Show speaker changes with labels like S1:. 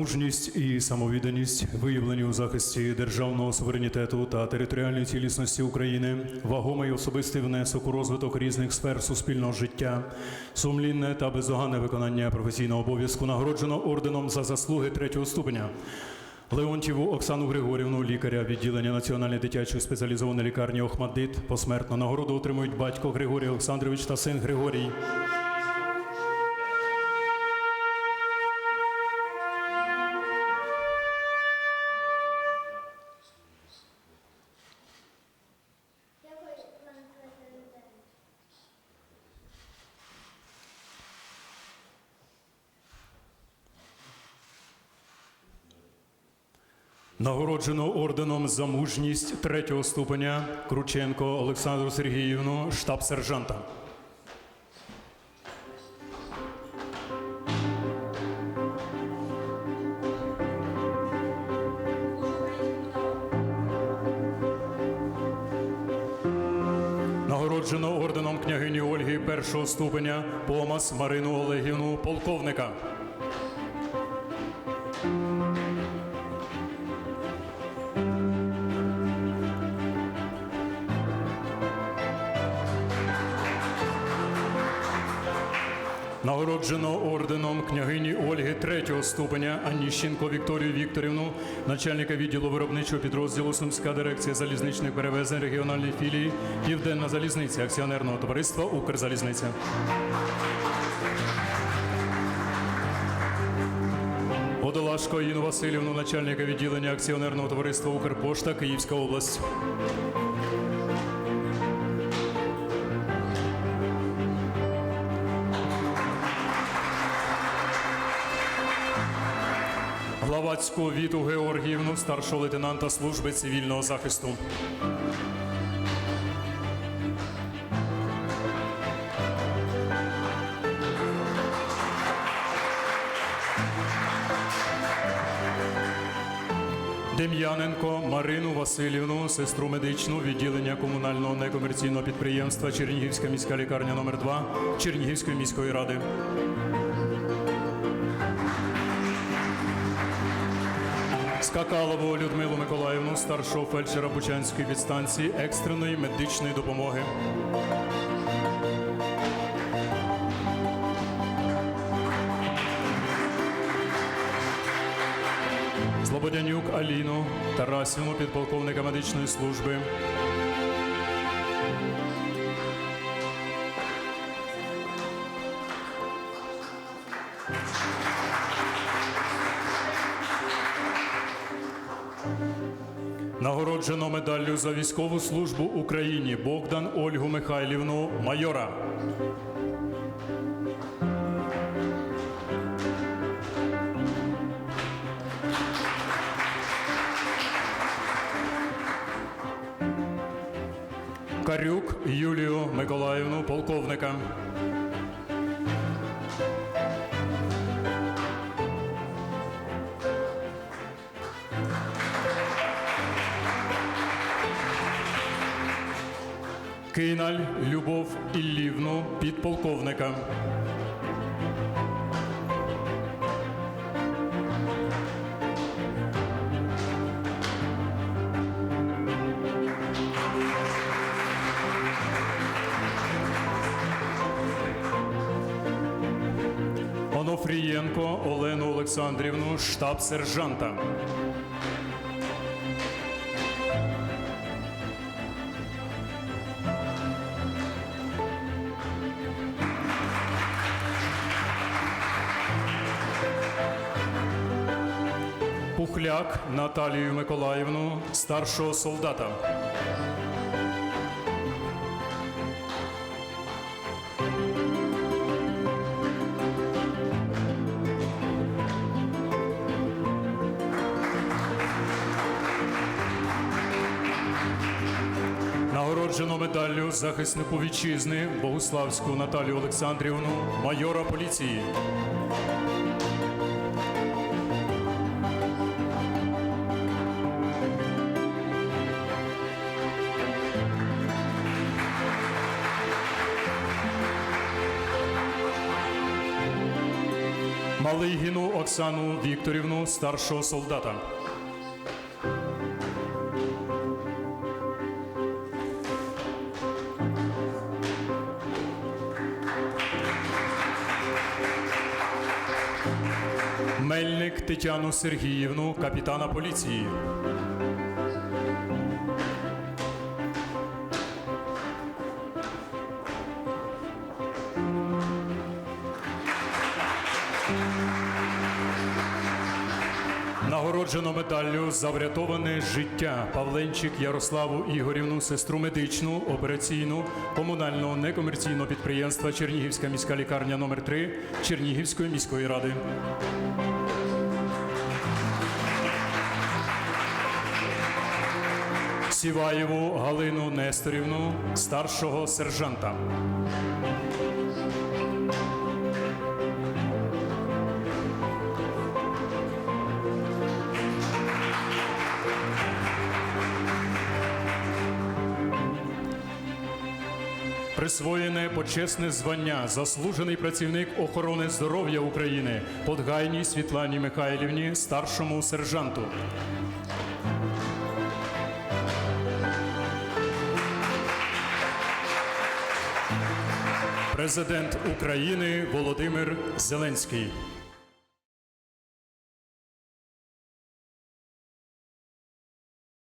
S1: мужність і самовідданість, виявлені у захисті державного суверенітету та територіальної цілісності України, вагомий особистий внесок у розвиток різних сфер суспільного життя, сумлінне та бездоганне виконання професійного обов'язку нагороджено орденом за заслуги третього ступеня. Леонтіву Оксану Григорівну, лікаря відділення Національної дитячої спеціалізованої лікарні Охмадит, посмертно нагороду отримують батько Григорій Олександрович та син Григорій. Нагороджено орденом за мужність третього ступеня Крученко Олександру Сергіївну, штаб-сержанта. Нагороджено орденом княгині Ольги першого ступеня Помас Марину Олегівну полковника. Нагороджено орденом княгині Ольги третього ступеня Аніщенко Вікторію Вікторівну, начальника відділу виробничого підрозділу Сумська дирекція залізничних перевезень регіональної філії Південна залізниця акціонерного товариства Укрзалізниця. Водолашко Інну Васильівну, начальника відділення акціонерного товариства Укрпошта Київська область. Главацьку Віту Георгіївну, старшого лейтенанта служби цивільного захисту. Дем'яненко Марину Васильівну, сестру медичну відділення комунального некомерційного підприємства Чернігівська міська лікарня номер 2 Чернігівської міської ради. Скакалову Людмилу Миколаївну, старшого фельдшера Бучанської підстанції екстреної медичної допомоги. Слободянюк Аліну Тарасівну, підполковника медичної служби. Нагороджено медаллю за військову службу Україні Богдан Ольгу Михайлівну майора. Карюк Юлію Миколаївну полковника. Киналь Любов Іллівну підполковника. Онофрієнко Олену Олександрівну, штаб-сержанта. Пухляк Наталію Миколаївну, старшого солдата. Нагороджено медаллю захиснику вітчизни Богуславську Наталію Олександрівну, майора поліції. Малигіну Оксану Вікторівну, старшого солдата. Мельник Тетяну Сергіївну, капітана поліції. Нагороджено медаллю за врятоване життя Павленчик Ярославу Ігорівну, сестру медичну, операційну комунального некомерційного підприємства Чернігівська міська лікарня номер 3 Чернігівської міської ради. Сіваєву Галину Несторівну, старшого сержанта. Присвоєне почесне звання заслужений працівник охорони здоров'я України Подгайній Світлані Михайлівні, старшому сержанту. Президент України Володимир Зеленський.